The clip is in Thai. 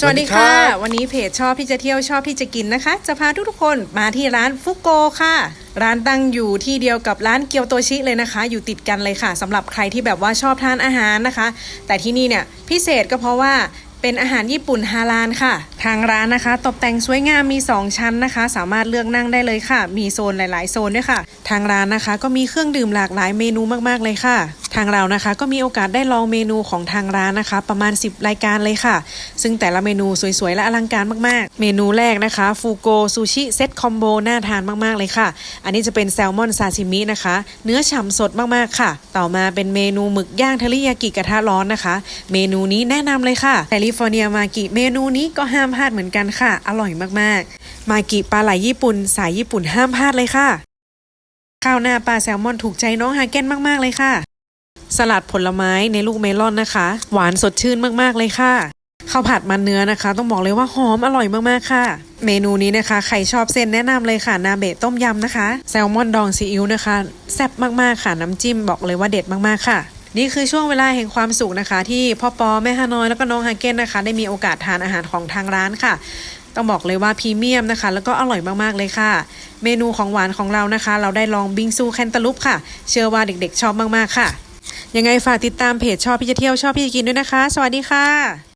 สวัสดีค่ะสวัสดีครับวันนี้เพจชอบที่จะเที่ยวชอบที่จะกินนะคะ จะพาทุกๆคนมาที่ร้านฟุโกค่ะ ร้านตั้งอยู่ที่เดียวกับร้านเกียวโตชิเลยนะคะ อยู่ติดกันเลยค่ะสำหรับใครที่แบบว่าชอบทานอาหารนะคะ แต่ที่นี่เนี่ยพิเศษก็เพราะว่าเป็นอาหารญี่ปุ่นฮาลาลค่ะ ทางร้านนะคะ ตกแต่งสวยงามมี 2 ชั้นนะคะ สามารถเลือกนั่งได้เลยค่ะ มีโซนหลาย ๆ โซนด้วยค่ะ ทางร้านนะคะ ก็มีเครื่องดื่มหลากหลายเมนูมากๆเลยค่ะ ทางเรานะคะก็มีโอกาสได้ลองเมนูของทางร้านนะคะ ประมาณ 10 รายการเลยค่ะ ซึ่งแต่ละเมนูสวยๆและอลังการมากๆ เมนูแรกนะคะฟูโกซูชิเซตคอมโบน่าทานมากๆเลยค่ะ อันนี้จะเป็นแซลมอนซาชิมินะคะ เนื้อฉ่ำสดมากๆค่ะ ต่อมาเป็นเมนูหมึกย่างเทริยากิกระทะร้อนนะคะ เมนูนี้แนะนำเลยค่ะแคลิฟอร์เนียมากิเมนูนี้ก็ห้ามพลาดเหมือนกันค่ะ อร่อยมากๆ มากิปลาไหลญี่ปุ่น สายญี่ปุ่นห้ามพลาดเลยค่ะ ข้าวหน้าปลาแซลมอนถูกใจน้องฮาเก้นมากๆเลยค่ะ สลัดผลไม้ในลูกเมลอนนะคะ หวานสดชื่นมากๆเลยค่ะข้าวผัดมันเนื้อนะคะ ต้องบอกเลยว่าหอมอร่อยมากๆค่ะ เมนูนี้นะคะ ใครชอบเส้นแนะนำเลยค่ะ นาเบะต้มยำนะคะ แซลมอนดองซีอิ๊วนะคะ แซ่บมากๆค่ะน้ำจิ้มบอกเลยว่าเด็ดมากๆค่ะ นี่คือช่วงเวลาแห่งความสุขนะคะ ที่พ่อปอแม่ฮานอยแล้วก็น้องฮาเก้นนะคะ ได้มีโอกาสทานอาหารของทางร้านค่ะ ต้องบอกเลยว่าพรีเมียมนะคะ แล้วก็อร่อยมากๆเลยค่ะ เมนูของหวานของเรานะคะ เราได้ลองบิงซูแคนตาลูปค่ะ เชื่อว่าเด็กๆ ชอบมากๆค่ะ ยังไงฝากติดตามเพจชอบพี่จะเที่ยวชอบพี่จะกินด้วยนะคะ สวัสดีค่ะ